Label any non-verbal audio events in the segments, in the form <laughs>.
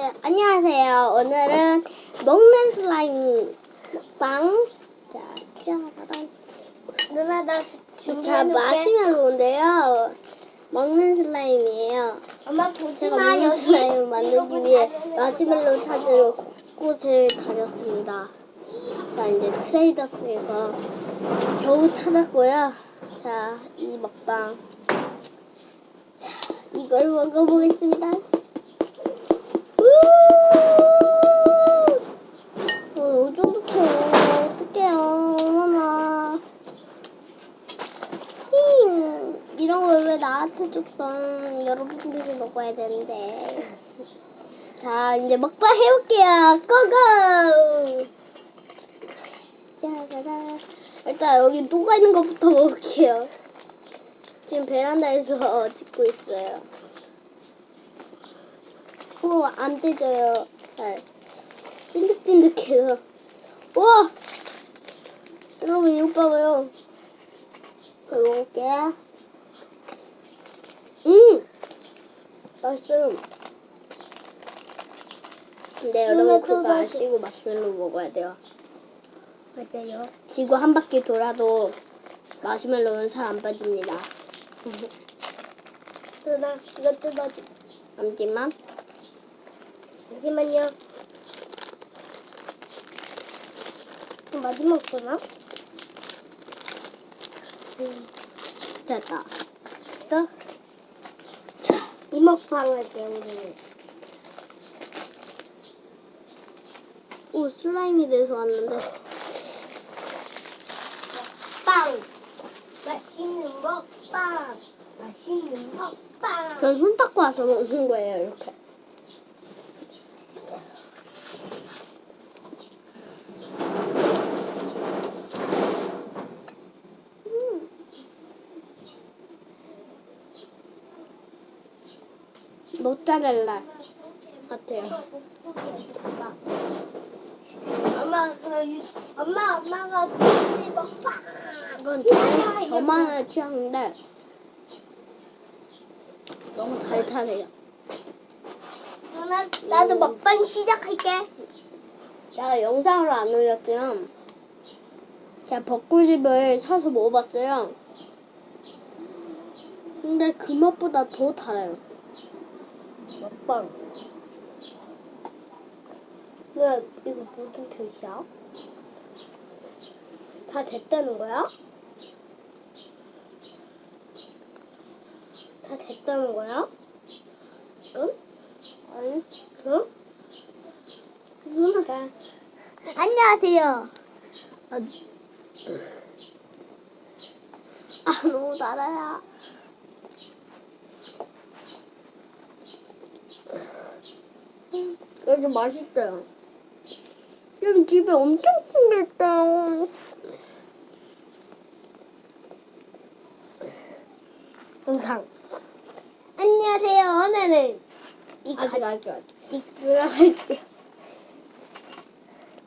네, 안녕하세요. 오늘은 먹는 슬라임 빵. 자, 짜라란. 누나 나 자, 준비해놓을게. 마시멜로인데요. 먹는 슬라임이에요. 엄마 제가 보지마 먹는 여기. 슬라임을 만들기 위해 마시멜로 찾으러 곳곳을 다녔습니다. 자, 이제 트레이더스에서 겨우 찾았고요. 자, 이 먹방. 자, 이걸 먹어보겠습니다. 우! 어, 이 정도 캐요. 어떡해요. 어머나. 힝. 이런 걸 왜 나한테 줬던 여러분들이 먹어야 되는데. <laughs> 자, 이제 먹방 해볼게요. 고고! 짜자라. 일단 여기 녹아 있는 것부터 <laughs> 먹을게요. 지금 베란다에서 <laughs> 찍고 있어요. 오, 안 떼져요. 잘. 찐득찐득해요. 우와! 여러분, 이거 봐봐요. 잘 먹을게요. 음! 맛있어요. 근데 여러분, 누나, 그거 아시고 마시멜로 먹어야 돼요. 맞아요. 지구 한 바퀴 돌아도 마시멜로는 살 안 빠집니다. <laughs> 누나 이거 뜯어줘. 잠시만. 잠시만요. 그럼 마지막 거나? 됐다. 됐어? 이 먹방 할게 우리는. 오, 슬라임이 돼서 왔는데. 빵. 맛있는 먹방. 맛있는 먹방. 전 손 닦고 와서 먹는 거예요, 이렇게. 모짜렐라 같아요. 엄마 그 유- 엄마 엄마가 고기 먹방. 이건 저, 저만의 취향인데 너무 달달해요. 누나 나도 먹방 시작할게. 제가 영상으로 안 올렸지만 제가 벚꿀집을 사서 먹어봤어요. 근데 그 맛보다 더 달아요. 먹방. 누나 이거 무슨 표시야? 다 됐다는 거야? 다 됐다는 거야? 응? 아니, 응? 누나가. 안녕하세요. 아, 아 너무 달아요. 여기 맛있어요. 여기 집에 엄청 있어요. 영상. 안녕하세요. 오늘은 이 가, 아직 아직 아직. 이, 누나 할게.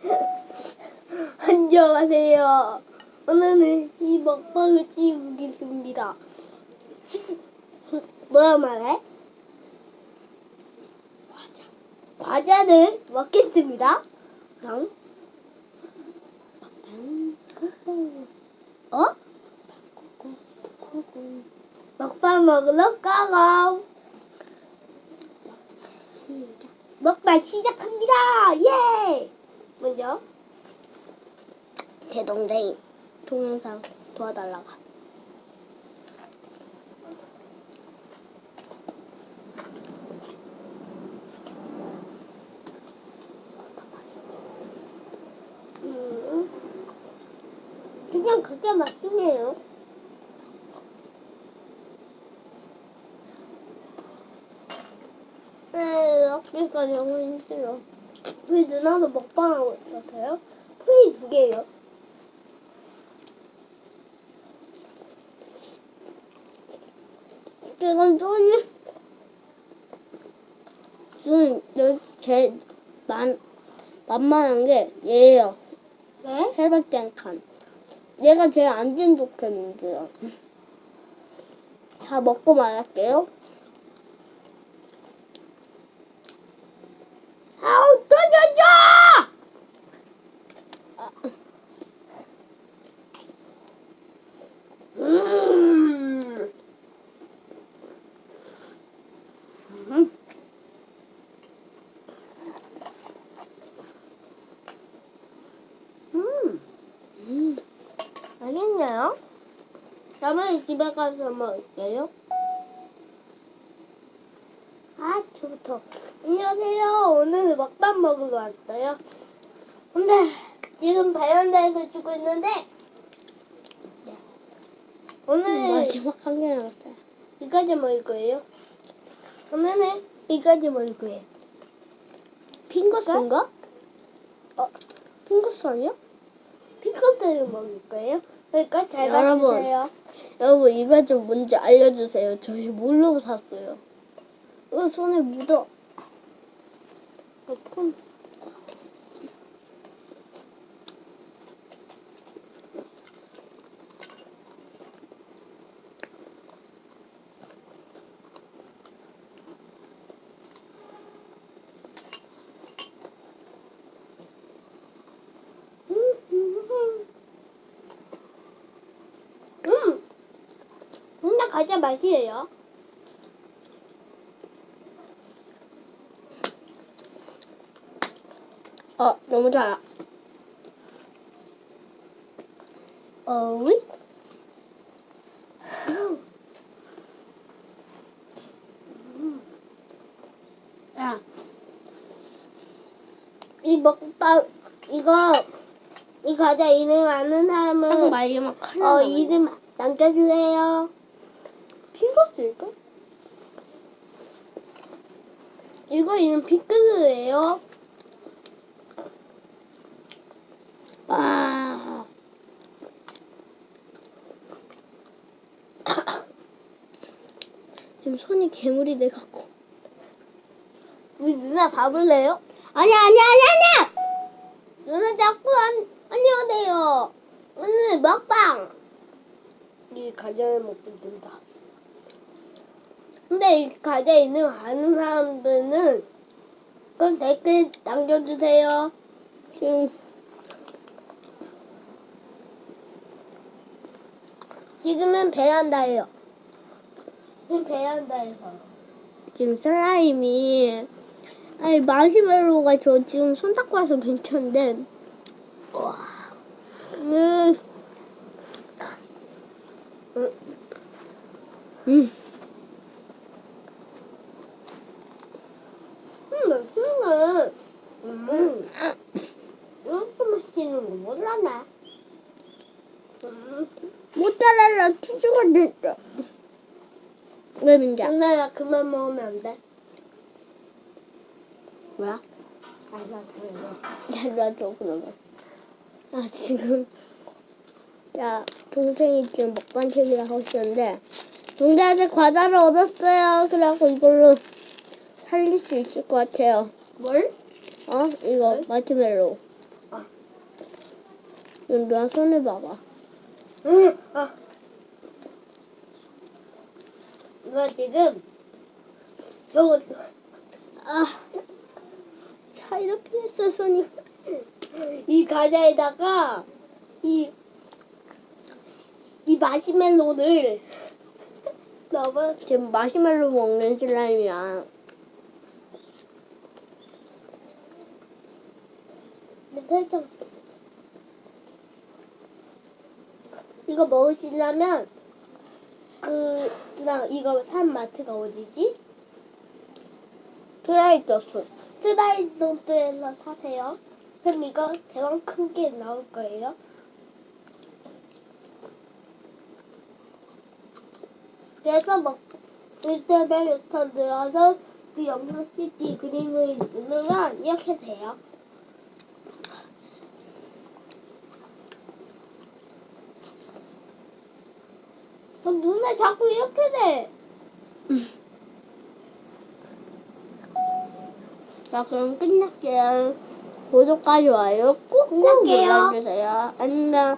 <laughs> 안녕하세요. 오늘은 이 먹방을 찍겠습니다. <laughs> 뭐야 말해? 과자. 과자를 먹겠습니다. 그럼 어? 먹방 먹으러 가라. 먹방 시작합니다. 예. 먼저 제 동생이 동영상 도와달라고. 음, 그냥 그게 맛있네요. 네, 그러니까 너무 힘들어. 우리 누나도 먹방하고 있어서요. 풀이 두 개예요. 지금 손이 지금 제 만 만만한 게 얘예요. 왜? 해봤자 칸. 내가 제일 안 진독했는데요. 다 먹고 말할게요. 아우, 떨려져! 아. 음. 밤에 집에 가서 먹을게요. 아, 저부터. 안녕하세요. 오늘 먹방 먹으러 왔어요. 근데 지금 베란다에서 주고 있는데 네. 오늘 마지막 한 개 남았어요. 이까지 먹을 거예요. 오늘은 이까지 먹을 거예요. 핑거스인가? 어, 핑거스 아니야? 피클스를 먹을 거예요. 그러니까 잘 여러분. 봐주세요. 여러분 이거 좀 뭔지 알려주세요. 저희 모르고 샀어요. 이거 손에 묻어. 어, 폰. 음, 진짜 과자 맛이에요. 어 너무 달아. 어위? 야, 이 먹방 이거 이 과자 이름 아는 딱 사람은 어 나. 이름 남겨주세요. 핑거스일까? 이거 이름 피클스예요. 아. <coughs> 지금 손이 괴물이 돼갖고. 우리 누나 잡을래요? 아니야 아니야 아니야 아니야. 누나 자꾸 안 안녕하세요. 오늘 먹방. 이 과자를 먹고 있다. 근데 이 과자 이름 아는 사람들은 그 댓글 남겨주세요. 지금 지금은 베란다예요. 지금 베란다에서. 지금 슬라임이 아니 마시멜로가 저 지금 손 닦고 와서 괜찮은데 와. 음. 음. 음, 맛있네. 음, 이렇게 맛있는 거 몰랐네. 음, 모짜렐라 치즈가 됐어. 왜 민자? 누나야 그만 먹으면 안 돼? 뭐야? 야, 놔줘 그러면. 아 지금 야 동생이 지금 먹방책이라 하고 있었는데 동생한테 과자를 얻었어요. 그래갖고 이걸로 살릴 수 있을 것 같아요. 뭘? 어? 이거 마시멜로. 아. 누나 손을 봐봐. 응, 아. 누나 지금 저거 아, 자 이렇게 했어 손이. 이 과자에다가 이, 이 마시멜로를 <laughs> 넣어 지금 마시멜로 먹는 슬라임이야. 살짝 이거 먹으시려면 그 그냥 이거 산 마트가 어디지? 트라이더 손. 트라이소스에서 사세요. 그럼 이거 대왕 큰 게 나올 거예요. 그래서 뭐 일대별 유턴 들어서 그 영상 CT 그림을 누르면 이렇게 돼요. 어, 누나 자꾸 이렇게 돼. 자 그럼 끝낼게요. 구독과 좋아요 꾹꾹 끝낼게요. 눌러주세요. 안녕.